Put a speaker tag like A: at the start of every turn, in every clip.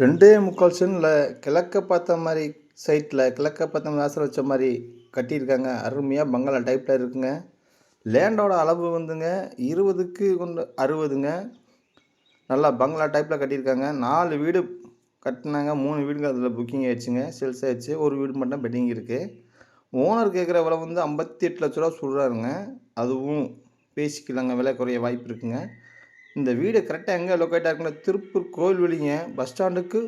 A: ரெண்டே முக்கால் சென்டில் கிழக்க பார்த்த மாதிரி சைட்டில் கிழக்க பார்த்த மாதிரி வாசல் வச்ச மாதிரி கட்டியிருக்காங்க. அருமையாக பங்களா டைப்பில் இருக்குங்க. லேண்டோட அளவு வந்துங்க இருபதுக்கு கொண்டு அறுபதுங்க. நல்லா பங்களா டைப்பில் கட்டியிருக்காங்க. நாலு வீடு கட்டினாங்க மூணு வீடுங்க அதில் புக்கிங் ஆயிடுச்சுங்க. சேல்ஸ் ஆயிடுச்சு. ஒரு வீடு மட்டும் பெட்டிங் இருக்குது ஓனர் கேட்குற விலை வந்து ஐம்பத்தி எட்டு லட்ச ரூபா சொல்கிறாருங்க அதுவும் பேசிக்கலாங்க விலை குறைய வாய்ப்பு இருக்குங்க. இந்த வீடு கரெக்டாக எங்கே லொக்கேட் ஆகுதுன்னா திருப்பூர் கோயில்வெளிங்க பஸ் ஸ்டாண்டுக்கு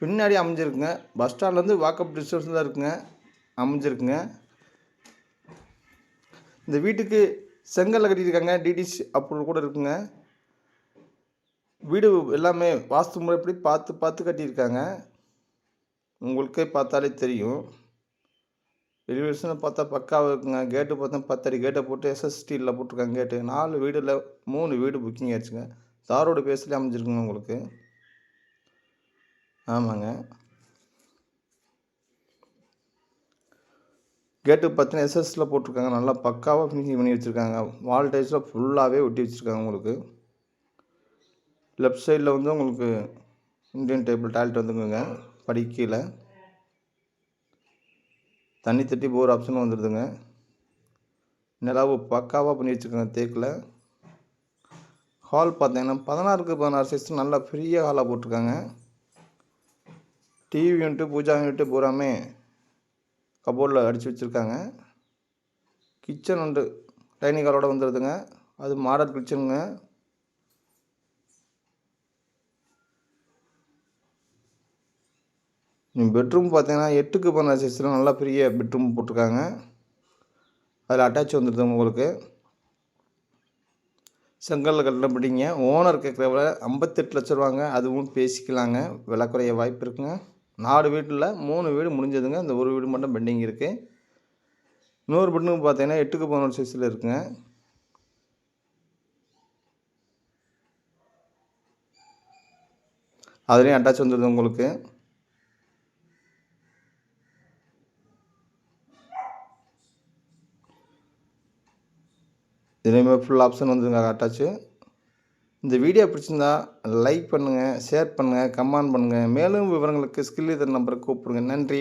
A: பின்னாடி அமைஞ்சிருக்குங்க. பஸ் ஸ்டாண்ட்லேருந்து வாக்கப் டிஸ்டன்ஸ் தான் இருக்குங்க. அமைஞ்சிருக்குங்க. இந்த வீட்டுக்கு செங்கல்ல கட்டியிருக்காங்க. டிடிசி அப்ரூவல் கூட இருக்குங்க. வீடு எல்லாமே வாஸ்து முறைப்படி பார்த்து பார்த்து கட்டியிருக்காங்க. உங்களுக்கே பார்த்தாலே தெரியும். எலிவேஷனை பார்த்தா பக்காவாக இருக்குங்க. கேட்டு பார்த்தா பத்தடி கேட்டை போட்டு எஸ்எஸ்டியில் போட்டிருக்காங்க கேட்டு. நாலு வீடில் மூணு வீடு புக்கிங் ஆயிடுச்சுங்க. தாரோட பேஸ்லேயே அமைஞ்சிருக்குங்க உங்களுக்கு. ஆமாங்க. கேட்டு பார்த்தீங்கன்னா எஸ்எஸ்சில் போட்டிருக்காங்க. நல்லா பக்காவாக ஃபினிஷிங் பண்ணி வச்சுருக்காங்க. வால் டைல்ஸில் ஃபுல்லாகவே ஒட்டி வச்சுருக்காங்க உங்களுக்கு. லெஃப்ட் சைடில் வந்து உங்களுக்கு இந்தியன் டேபிள் டாய்லெட் வந்துக்குங்க படிக்கையில். தண்ணி தட்டி போர் ஆப்ஷனும் வந்துடுதுங்க நிலாவு பக்காவாக பண்ணி வச்சுருக்காங்க தேக்கில். ஹால் பார்த்தீங்கன்னா பதினாறுக்கு பதினாறு சைஸ் நல்லா ஃப்ரீயாக ஹாலாக போட்டிருக்காங்க. டிவி யூனிட்டு பூஜா யூனிட்டு பூராமே கபோர்டில் அடித்து வச்சுருக்காங்க. கிச்சன் உண்டு டைனிங் ஹாலோட வந்துடுதுங்க அது மாடல் கிச்சனுங்க பெட்ரூம் பார்த்தீங்கன்னா எட்டுக்கு பதினாறு சைஸில் நல்லா பெரிய பெட்ரூம் போட்டிருக்காங்க. அதில் அட்டாச் வந்துடுது உங்களுக்கு. செங்கல்ல கட்டினப்படிங்க ஓனர் கேட்குற ஐம்பத்தெட்டு லட்ச ரூபாங்க. அதுவும் பேசிக்கலாங்க. விலை குறைய வாய்ப்பு இருக்குங்க. நாலு வீட்டில் மூணு வீடு முடிஞ்சதுங்க. இந்த ஒரு வீடு மட்டும் பெண்டிங் இருக்குது இன்னொரு பெட்ரூம் பார்த்தீங்கன்னா எட்டுக்கு பதினொரு சைஸில் இருக்குங்க. அதுலேயும் அட்டாச் வந்துடுது உங்களுக்கு. இதுலேயுமே ஃபுல் ஆப்ஷன் வந்துருங்க அட்டாச்சு இந்த வீடியோ பிடிச்சிருந்தா லைக் பண்ணுங்கள் ஷேர் பண்ணுங்கள் கமெண்ட் பண்ணுங்கள் மேலும் விவரங்களுக்கு ஸ்கில் இதர் நம்பருக்கு கூப்பிடுங்க. நன்றி